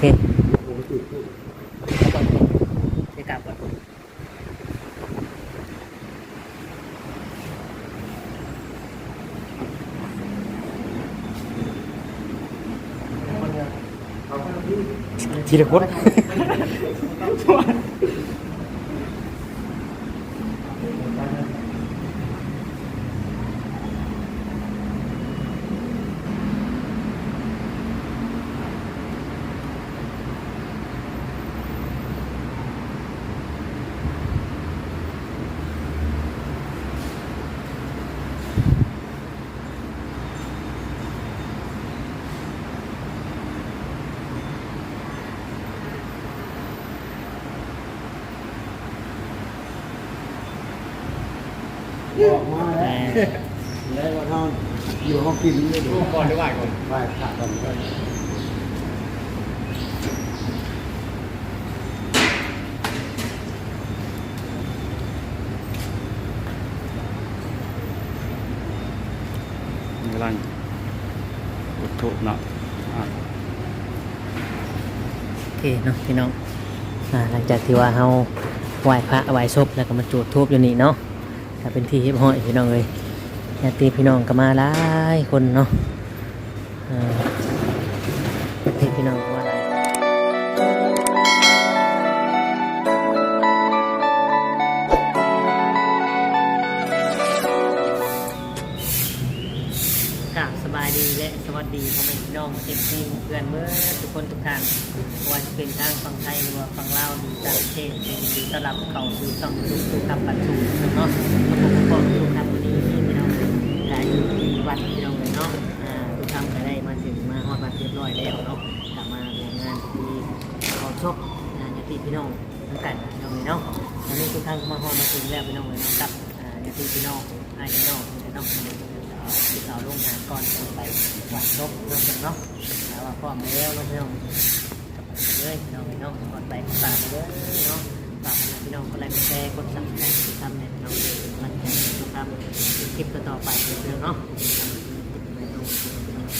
เคก่อนเดี๋ บก่อนทีละคนแหม่แล้วก็ทอนอยู่ห้องกินนี่ดูก่อนหรือไหวก่อนไหว้พระก่อนกำลังอุดทุเนาะโอเคเนาะพี่น้องหลังจากที่ว่าเฮาไหว้พระไหว้ศพแล้วก็มาจุดธูปอยู่นี่เนาะ เป็นที่เรียบร้อยพี่น้องเลยญาติพี่น้องก็มาหลายคนเนาะ วัสดีพ่อแม่พี่น้องเอฟซีเพื่อนเมื่อทุกคนทุกท่านว่าจะเป็นทางฝั่งไทยหรือว่าฝั่งลาวหรือต่างประเทศเป็นดีต้อนรับเข้าสู่ช่องยูทูบคำปัจจุบันเนาะขอบคุณพ่อทุกท่านวันนี้ที่พี่น้องได้อยู่ที่วัดพี่น้องเลยเนาะทุกท่านก็ได้มาถึงมาฮอดมาเรียบร้อยแล้วเนาะกลับมาร่วมงานที่ขาชกงานญาติพี่น้องทั้งกันพี่น้องเลยเนาะวันนี้ทุกท่านมาฮอดมาถึงแล้วพี่น้องเลยเนาะกับอ่าญาติพี่น้องไอาพี่น้องพี่น้องที่ เราลงงานก่อนจะไปหวัดชกเนาะเนาะแล้วว่าพร้อมแล้วเนาะพี่น้องกับไปเลยพี่น้องพี่น้องกดไปฝากเลยเนาะฝากพี่น้องกดไลค์กดแชร์กดซับสไครต์ติดตามเนี่ยพี่น้องเลยมันจะติดตามคลิปต่อไปเรื่อยๆเนาะ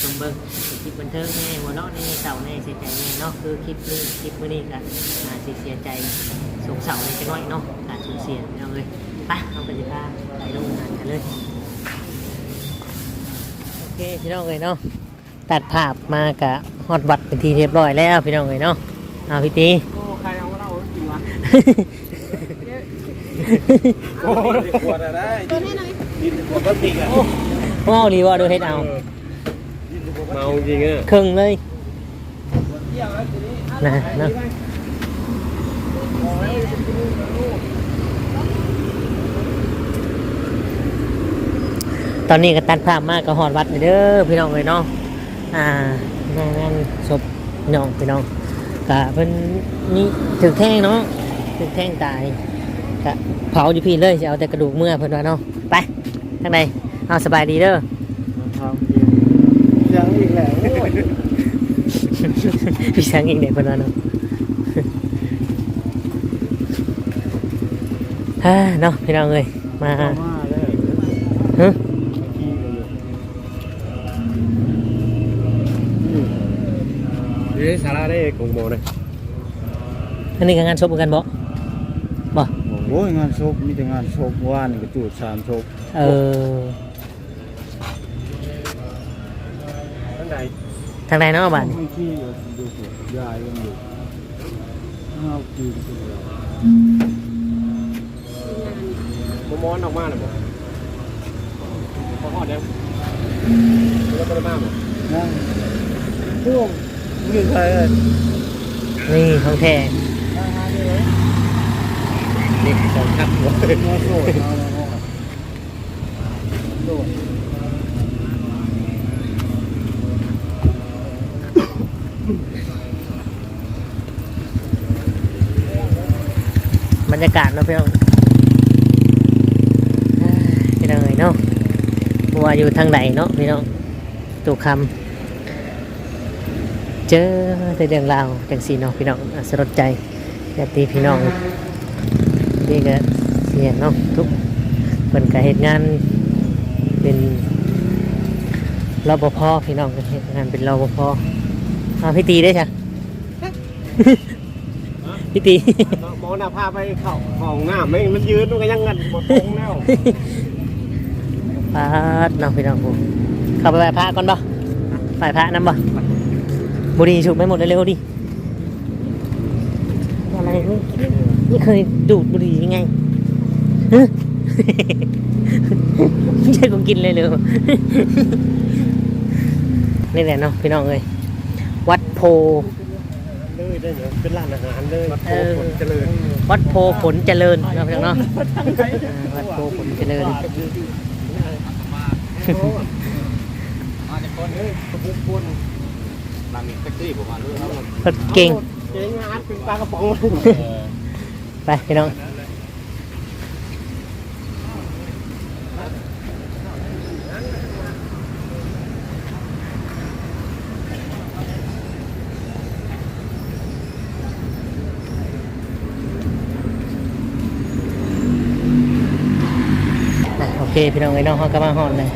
ชมเบิ้งคลิปบันเทิงแน่หัวเราะแน่เศร้าแน่เสียใจแน่เนาะคือคลิปนี้คลิปมื่อนี้กันอาจจะเสียใจสงเศร้าใจังน้อยเนาะการสูญเสียพี่น้องเลยไปเอาไปดีกว่าไปลงงานกันเลย คพี่น้องเลยเนาะตัดภาพมากะฮอดวัดเป็นทีเรียบร้อยแล้วพี่น้องเลยเนาะเอาพี่ตีโอ้ใครเอาเราจริงวะโอ้ยขวดอะไรตัวนี้หน่อยดินปกติอะว้าวดีว่าดูเฮ็ดเอาเมาจริงอะครึ่งเลยนะเนาะ ตอนนี้ก็ตัดภาพมากก็ฮอดวัดเด้อพี่น้องเลยเนาะอ่างานงานศพน้องพี่น้องกะเพิ่นนี่ถึกแท่งเนาะถึกแท่งตายกะเผาอยู่พี่เลยจะเอาแต่กระดูกเมื่อเพิ่นว่าเนาะไปทางใดเอาสบายดีเด้อยังอีกแล้วโอ้ยพี่ช้างอีกเด็กคนนั้นเนาะฮ่าเนาะพี่น้องเอ้ยมามาเลยฮะ เฮ้ยสาระได้กงโมเลยอันนี้ก็งานศพเหมือนกันบ่บ่โอ้ยงานศพมีแต่ง นี่เออท่านใดทางใดเนาะบ้านไม่ขี้ดูสิยายยังอยู่เอากินตัวมมอนออกมาเลยบ่พอหอดแล้วแล้วก็ได้มาบ่นั่งพ่วงยืนใครเลยนี่ของแท้นี่สองทับหัวมาโสดเอามาห้องโดดบรรยากาศเนาะพี่น้องพี่น้องเอ้ยเนาะว่าอยู่ทางใดเนาะพี่น้องตุกคำ เจอแต่เรื่องราวจังสีเนาะพี่น้องอะสลดใจญาติพี่น้องนี่ก็เสียเนาะทุกเป็นกับเหตุงานเป็นรปภพี่น้องก็เหตุงานเป็นรปภเอาพี่ตีได้ใช่ฮะพี่ตีหมอหน้าพาไปเข้าห้องน้ำไม่มันยืนมันก็ยังงันบ่ตรงแล้วพาดน้องพี่น้องผมเข้าไปไหว้พระก่อนบ่ไหว้พระนำบ่ บุหรีฉุกไม่หมดเร็วๆดิอะไรไม่ไม่เคยดูดบุหรี่ยังไงฮะไม่ใช่ของกินเลยเลยนี่แหละเนาะพี่น้องเอ้ยวัดโพเลยได้เหรอเป็นร้านอาหารเลยเออคนเจริญวัดโพผลเจริญเนาะพี่น้องเนาะอ่าวัดโพผลเจริญมาจากคนเฮ้ยกระ ปุกคนนั่งแท็กซี่ผมมาด้วยครับรถเก่งเก่งงานเป็นปลากระป๋องไปพี่น้องอะโอเคพี่น้องไอ้น้องเขากำลังหอนเลย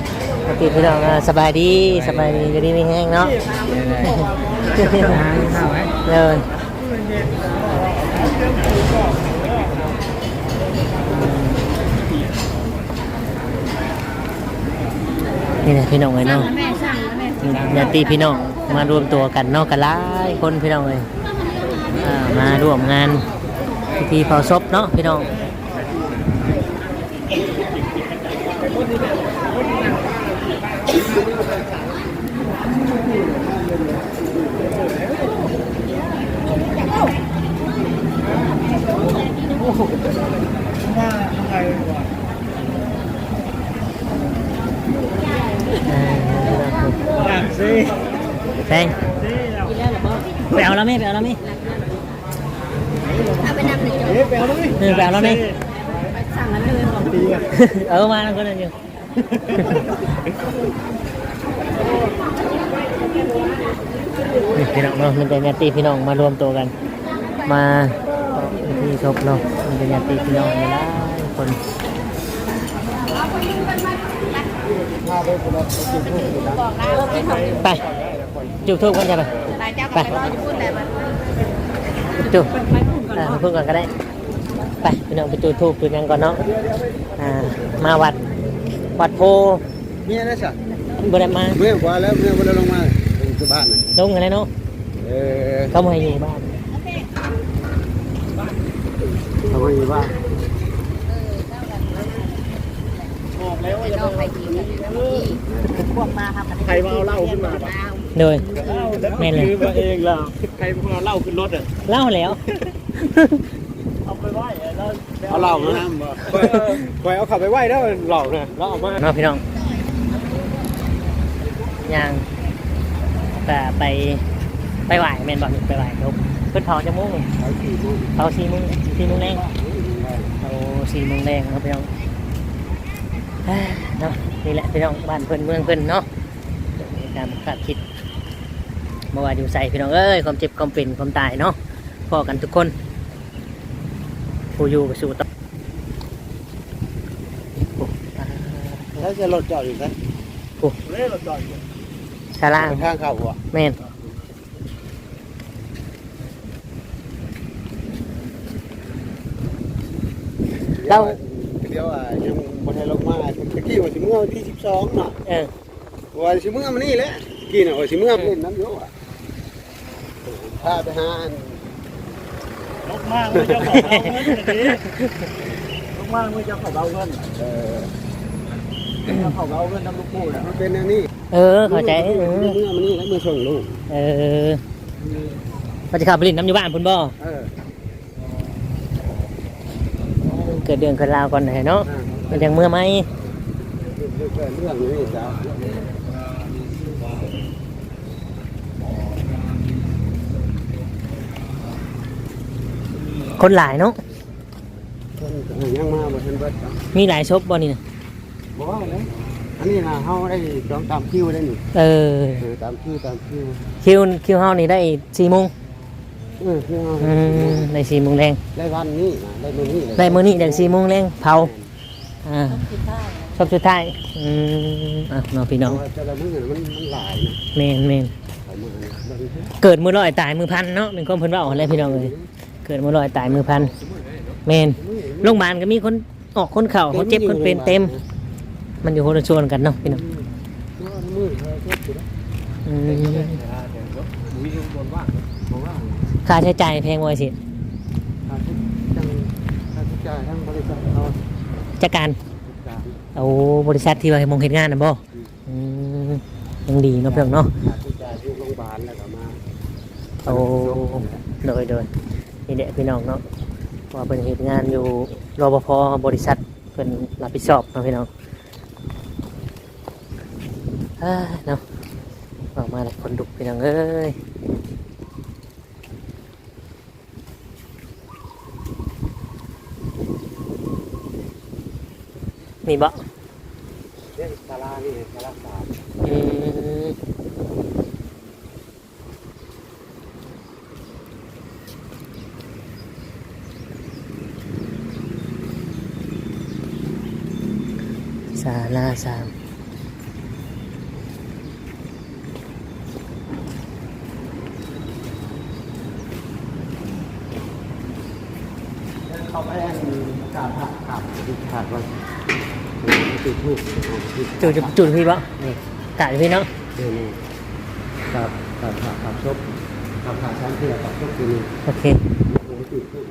โอเคพี่น้องอะสบายดีสบายดีจะดีไม่แห้งเนาะเลยนี่แหละพี่น้องไอ้น้องแม่สั่งแล้วแม่ญาติพี่น้องมารวมตัวกันเนอกกันหลายคนพี่น้องเลยอ่ามาร่วมงานพิธีเผาศพเนาะพี่น้อง อ่าอยากสิแพงไปเอาแล้วไหมไปเอาแล้วไหมเอาไปนำเลยจ้ะเอ๊ะไปเอาเลยเออไปเอาแล้วไหมไปสั่งแล้วเลยบอกดีอะเออมาแล้วก็นั่นอยู่นี่พี่น้องเนาะมันเป็นญาติพี่น้องมารวมตัวกัน มา ที่ศพเนาะมันเป็นญาติพี่น้องหลายคนบอกนะว่าเป็นของไปจุดทูบกันจะไปตายเจ้าก็ไปรอจะพูดแต่มันจุดอ่าพูดก่อนก็ได้ไปพี่น้องไปจุดทูบจุดหยังก่อนเนาะอ่ามาวัดวัดโพเมียนะจ๊ะบ่ได้มาเมียกว่าแล้วเมียบ่ได้ลงมาอยู่บ้านน่ะลงอะไรเนาะเออเขามาให้อยู่บ้าน ทำไมอยู่บ้านบอกแล้วว่าไปจะนอกไปกินกันพวกมาครับใครมาเอาเหล้าขึ้นมาปะโดยแม่เลยมาเองแล้วใครมาเอาเหล้าขึ้นรถอะเล่าแล้วเอาไปไหว้แล้วเอาเหล้ามาน้ำบ่ไปเอาขับไปไหว้แล้วหลอกนะแล้วเอามาเนาะพี่น้องย่างแต่ไป ไปไหวแมนบอกไปไหวครับเพิ่นเผาจะมุ่งเอาสี่โมงเผาสี่โมุ้งสี่โมุ้งแรงเอาสี่โมุ้งแรงครับพี่น้องเอ้ยเนาะนี่แหละพี่น้องบ้านเพิ่นเมืองเพิ่นเนาะมีการคาดคิดเมื่อวานอยู่ใส่พี่น้องเอ้ยความเจ็บความเป็นความตายเนาะพอกันทุกคนผู้อยู่กับสู่ต่อโอ้ตายแล้วจะรถจอดอยู่ซะเล่เราจอดอยู่ชาลาทางเข้าหัวแม่น เราเดี๋ยวอะยังบ่ได้ลงมาตะกี้ว่าสิเมื่อวันที่12น่ะเออว่าสิเมื่อมานี่แหละกี้น่ะว่าสิเมื่อเล่นน้ำอยู่อะพาไปหาอันลกมากเลยเจ้าของเอาเงินอย่างนี้ลกมากเลยเจ้าของเอาเงินเออเจ้าของเอาเงินทำลูกคู่นะมันเป็นอันนี้เออเข้าใจเอเมื่ออเมื่อมานี่แล้วเมื่อส่งลูกเออเราจะขับไปลินน้ำอยู่บ้านพุ่นบ่เออ เกิดเดือนเกิดราวก่อนหน่อยเนาะอ่ามันยังเมื่อไหมเรื่องเรื่องนี้จ้าคนหลายเนาะคนยังมาบ่ทันเบิดครับมีหลายชบบ่นี่นะบ่ว่าเลยอันนี้นะเฮาได้จองตามคิวได้นี่เออเออตามคิวตามคิวคิวคิวเฮานี่ได้สี่โมงเออคิวเฮาอืมได้สี่โมงแรงได้วันนี้นะได้มื้อนี้เลยได้มื้อนี้ได้สี่โมงแรงเผาอ่าชอบสุดท้ายอืมอะเนาะพี่น้เพน้องราะว่าแต่ละมื้อน่ะมันมันหลายนะเมนเมนไปมาเนี่ยมันเฮ็ดเกิดมือลอยตายมือพันเนาะเป็นคนเพิ่นว่าเอาอะไรพี่น้องเลยเกิดมือลอยตายมือพันแมนโรงพยาบาลก็มีคนออกคนเข่าเขาเจ็บคนเป็นเต็ม มันอยู่คนละชวนกันเนาะพี่น้องตัวมือเขาเจ็บอยู่แล้วอืม มีบนว่าง เพราะว่า ค่าใช้จ่ายแพงไว้สิค่าใช้จ่ายค่าใช้จ่ายทั้งบริษัทเราจัดการจ่ายเอาบริษัทที่ว่าให้มองเห็นงานนะบ่อืมยังดีเนาะเพื่อนเนาะค่าใช้จ่ายที่โรงพยาบาลแล้วก็มาโอ้โดยโดยนี่แหละพี่น้องเนาะว่าเป็นเหตุงานอยู่รปภบริษัทเป็นรับผิดชอบเนาะพี่น้องอ่าเนาะออกมาแล้วคนดุพี่น้องเอ้ย มีบ่เรื่องศาลานี่ศาลาสามอืมศาลาสามเขาไปแอนขาดขาดขาดขาดว่า ติดทูกจุดจุดพี่บ่กะอยู่พี่เนาะเดี๋ยวนี้ขาดขาดขาดขาดชบขาดขาดชั้นที่ขาดชบตัวนี้โอเคติดทูก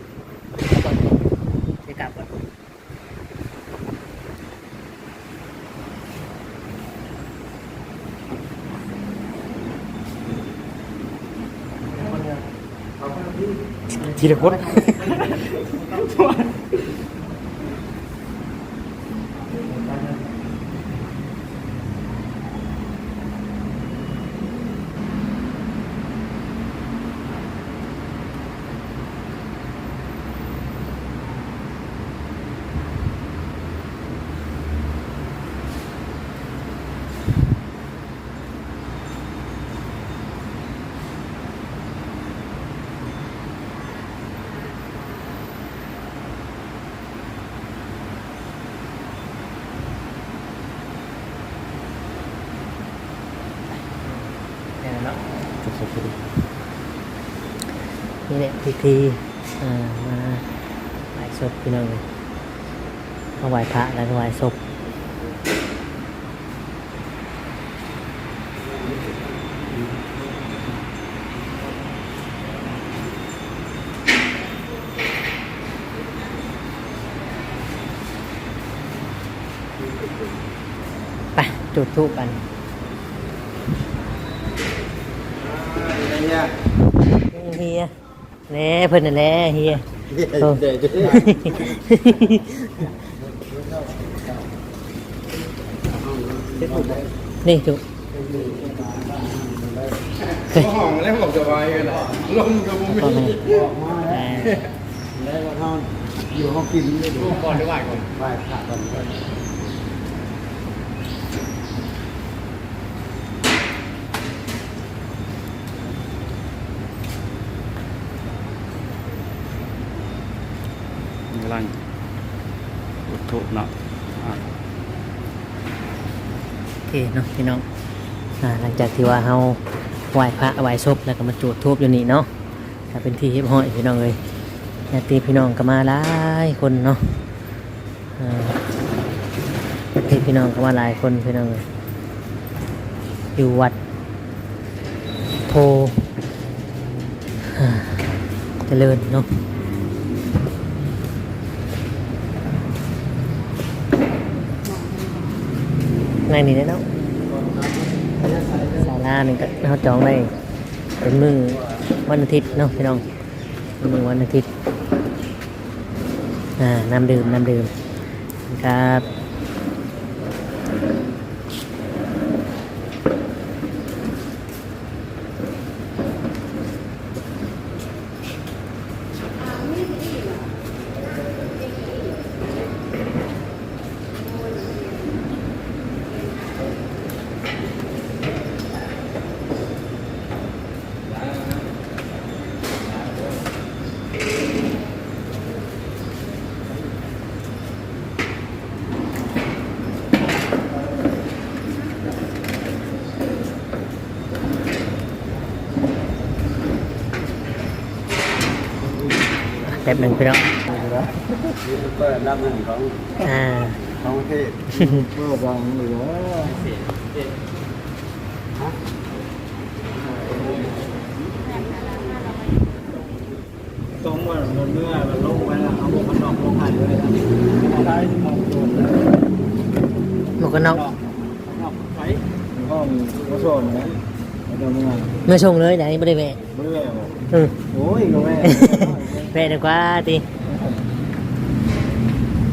เดี๋ยวกลับก่อนทีละคน เดี๋ยวเนาะนี่แหละ พิธีอ่ามาไหว้ศพพี่น้องเลยมาไหว้พระแล้วก็ไหว้ศพไปจุดธูปกันเนี่ยเฮีย แหน่เพิ่นนั่นแหละเฮียเดี๋ยวจะนี่จุห้องแล้วผมจะไว้กันลมกับผมตอนนี้ออกมาแล้วแล้วก็นอนอยู่ห้องกินไม่ดูก่อนได้ไหวก่อนไหว้พระก่อนก่อน กำ ลังถูกเนาะโอเคเนาะพี่น้องอ่าหลังจากที่ว่าเฮาไหว้พระไหว้ศพแล้วก็มาจุดธูปอยู่นี่เนาะถ้าเป็นที่เรียบร้อยพี่น้องเลยญาติพี่น้องก็มาหลายคนเนาะอ่าญาติพี่น้องก็มาหลายคนพี่น้องเลยอยู่วัดโพอ่าเจริญเนาะ ไงนี่ได้เนาะศาลาหนึ่งก็เขาจองได้เป็นมือวันอาทิตย์เนาะพี่น้องเป็นมือวันอาทิตย์อ่าน้ำดื่มน้ำดื่มครับ ป๊บหนึ่งพี่น้องยูทูบเบอร์รับเงินของอ่าของประเทศเมื่อวางหรือว่าต้องว่าเมื่อมันลงไปแล้วเอาหมวกกันน็อกลงหายเลยนะได้หมองโดนหมวกกันน็อกน็อกไปห้องก็โซนนะแล้วก็เมื่อเมื่อชงเลยไหนไม่ได้แวะเมื่ออืมโอ้ยก็แม่ แวะดีกว่าตี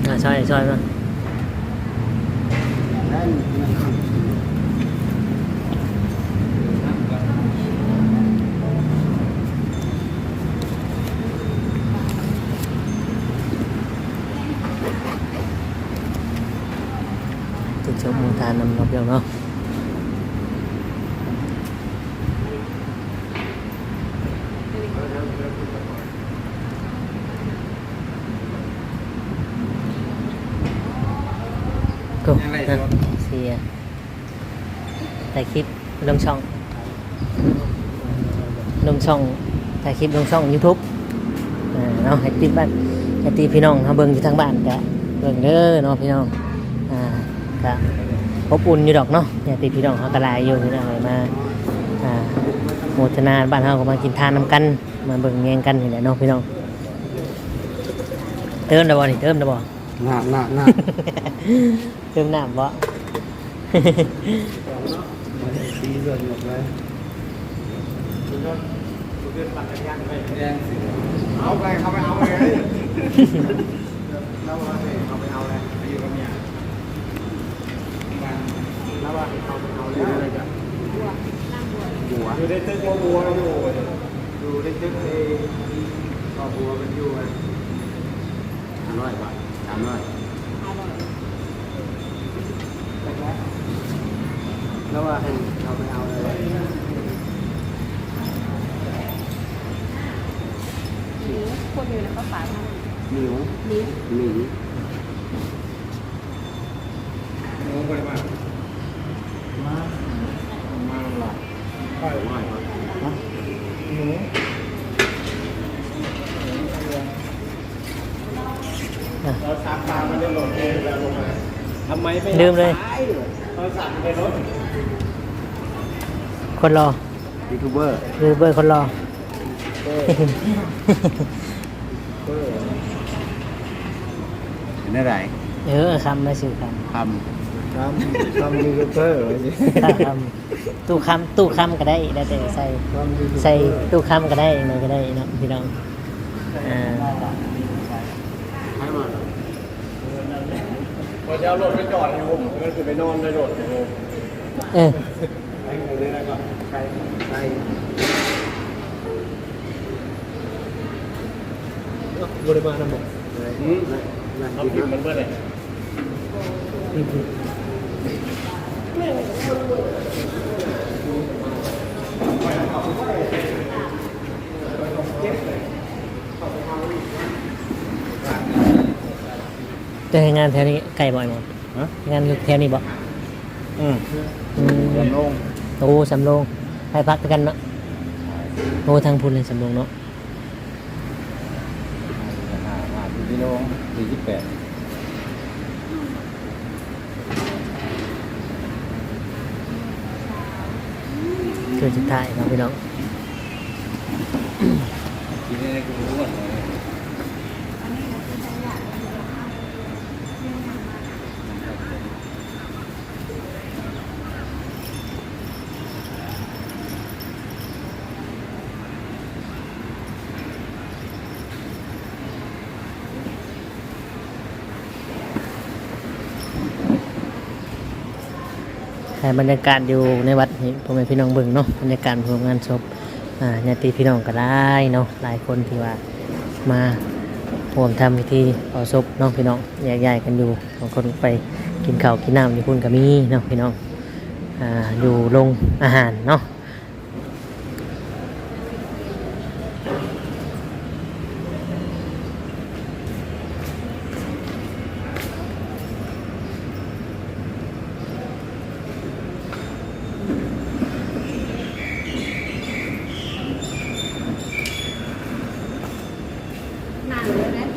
อ่าซอยซอยมานั่นจุดชมมูทานนำรอบเดียวเนาะกูนะเสียถ่ายคลิปลงช่องลงช่องถ่ายคลิปลงช่อง YouTube อ่าเนาะให้ติดบ้านให้ตีพี่น้องเขาเบิ่งอยู่ทางบ้านกะเบิ่งเด้อเนาะพี่น้องอ่ากะอบอุ่นอยู่ดอกเนาะเนี่ยตีพี่น้องเขากระลายอยู่พี่น้องเลยมาอ่าโมทนาบ้านเฮาก็มากินทานน้ำกันมาเบิ่งแยงกันนี่แหละเนาะพี่น้องเติมได้บ่นี่เติมได้บ่หน้าหน้าหน้า เติมน้ำบ่ ดีส่วนหมดเลยเอาไปเขาไปเอาไปเลยแล้วว่าเขาไปเอาเลยไปอยู่กับเมียแล้วว่าเขาไปเอาเลยอะไรกันหัวอยู่ในตึกบัวบัวอยู่อยู่ในตึกเอก็บัวมันอยู่สามร้อยบาทสามร้อย แล้วว่าให้เขาไปเอาเลยคนอยู่ในกระเป๋าหมิวนิ้วหมิวน้องไปมามามาหลับไปมาหนูเราซักตามันได้หล่นเองแล้วลงมาทำไมไม่ลืมเลยเราสั่งไปรถ คนรอยูทูบเบอร์คือเบอร์คนรอเป็นอะไรเออคำไม่สื่อคททำทำยูทูบเบอร์ไว้ดิำถ้าคำตู้คำตู้คำก็ได้ได้แต่ใส่ทำยูทูบเบอร์ใส่ตู้คำก็ได้ไหนก็ได้เนาะพี่น้องอ่าำให้มาพอจะเอารถไปจอดให้ผมก็คือไปนอนในรถให้ผมเออ ไอ้คนนี้แล้วก็ใครใคร บริบาลนะผมอืมเขาพิมพ์มันเมื่อไหร่จะให้งานแถวนี้ไกลบ่อยมั้งฮะงานแถวนี้บ่อืมอืมเดินลงโอ้สำโรงไปพักกันเนาะโอ้ทางพุ่นเลยสำโรงเนาะ หา หาที่ลงสี่สิบแปดคือสุดท้ายครับพี่น้องทีนี้กูรู้ว่า บรรยากาศอยู่ในวัดนี่พ่อแม่พี่น้องเบิ่งเนาะบรรยากาศรวมงานศพอ่าญาติพี่น้องก็ได้เนาะหลายคนที่ว่ามาร่วมทำพิธีเอาศพเนาะพี่น้องแยกย้ายกันอยู่บางคนไปกินข้าวกินน้ำอยู่พุ่นก็มีเนาะพี่น้องอ่าอยู่ลงอาหารเนาะ นั่น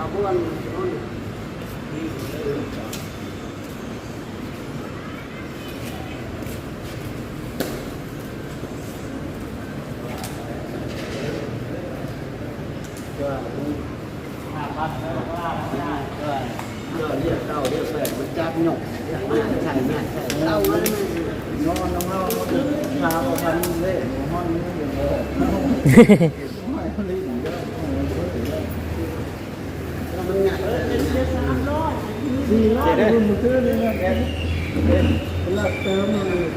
าบ้วนนู่น ก็ห้าพันแล้วก็ได้ก็ เออเรียกเต้าเรียกแฝดมันจับหยกอยากมาใส่แม่ใส่เต้ามันนอนน้องเราชาประพันเล่ห้องนี้อยู่เลยไม่เขาลีนเยอะแล้วมันใหญ่สี่ร้อยคุณมือถือเลยเนี่ยแกเป็นเลิกเติมเลย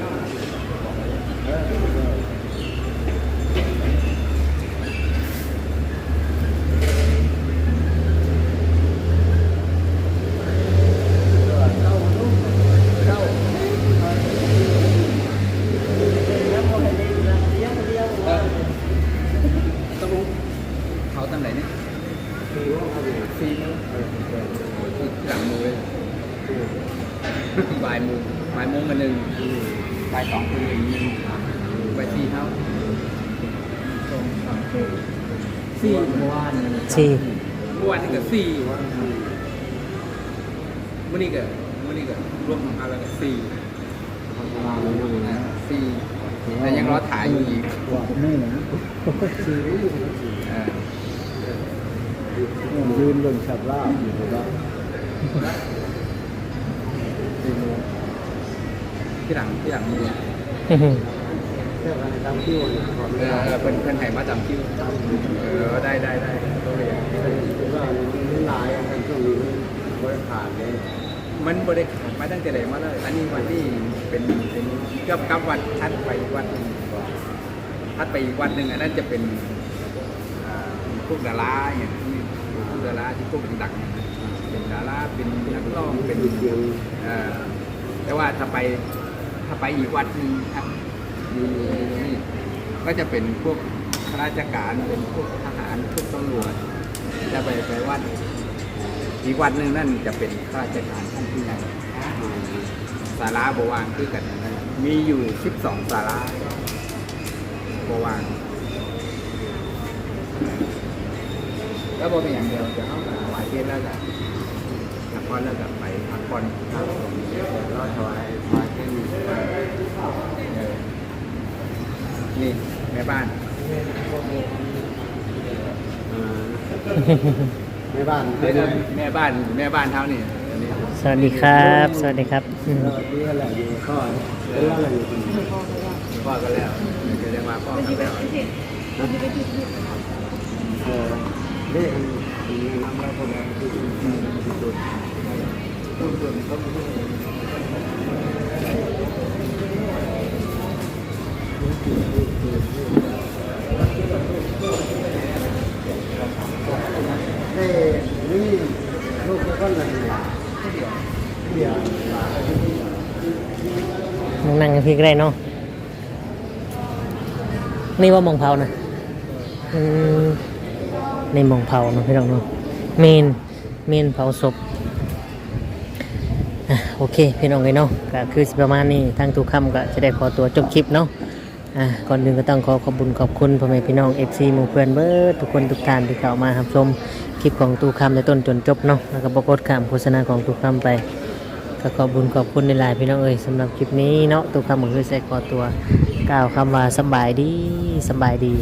ต้องเขาตั้งไหนเนี่ย สี่โมงคือหลังมือเลยบ่ายโมงบ่ายโมงมาหนึ่งบ่ายสองคือหนึ่งบ่ายสี่เท่าสองสามสี่เมื่อวานสี่เมื่อวานนี่ก็สี่เมื่อนี้ก็เมื่อนี้ก็รวมของอะไรก็สี่สี่แต่ยังรอถ่ายอยู่อีกว่าไม่นะสี่ เออยืนบนฉับล่าอยู่แล้วที่หลังที่หลังมือแค่การทำคิวนะก่อนเอเวลาอเพื่อนเพื่อนไห้มาจำคิวเออได้ได้ได้ต้องเรียนว่ามันลายกันช่วงนี้บริผ่านเลยมันบริขาดมาตั้งแต่ไหนมาเลยอันนี้วันที่เป็นเป็นเกือบกับวันทัดไปอีกวันหนึ่งทัดไปอีกวันหนึ่งอันนั้นจะเป็นอ่าพวกดาราอย่างที่พวก ดาราที่พวกดังๆเนี่ยเป็นดาราเป็นนักร้องเป็นเอ่อแต่ว่าถ้าไปถ้าไปอีกวัดหนึงครับอยู่นี่ก็จะเป็นพวกข้าราชการเป็นพวกทหารพวกตำรวจจะไปไปวัดอีกวัดหนึ่งนั่นจะเป็นข้าราชการท่านผู้ใหญ่ศาลาบวางคือกันนะมีอยู่สิบสองศาลาบวาง แล้วบอเป็นอย่างเดียวจะเข้ามาหวายเทศแล้วกันพักผ่อนแล้วก็ไปพักผ่อนครับผมรอถวายถวายแค่นี้เออนี่แม่บ้านในบ้านเดี๋ยวแม่บ้านแม่บ้านเท่านี่อันนี้สวัสดีครับ สวัสดีครับอืมเราที่อะไรอยู่ข้อเป็นอะไรอยู่ตรงนี้พ่อก็แล้วจะได้มาพ่อกันแล้วเออเรื่องนี้น้ำเราคนละที่สุดต้นต้นต้นเอ้นี่ลูกก็เลยเดี๋ยว นั่งนั่งกันพี่ก็ได้เนาะนี่ว่ามองเผานะอืม ในมองเผาเนาะพี่น้องเนาะเมนเมนเผาศพโอเคพี่น้องเลยเนาะก็คือประมาณนี้ทางทุกคำก็จะได้ขอตัวจบคลิปเนาะอะก่อนอื่นก็ต้องขอขอบคุญขอบคุณพ่อแม่พี่น้อง FC หมู่เพื่อนเบิร์ดทุกคนทุกท่านที่เข้ามารับชมคลิปของตูคำในต้นจนจบเนาะแล้วก็บกดข้ามโฆษณาของตูคำไปก็ขอบคุญขอบคุณในหลายพี่น้องเอ้ยสำหรับคลิปนี้เนาะตัวคำก็คือใส่ขอตัวกล่าวคำว่าสบายดีสบายดี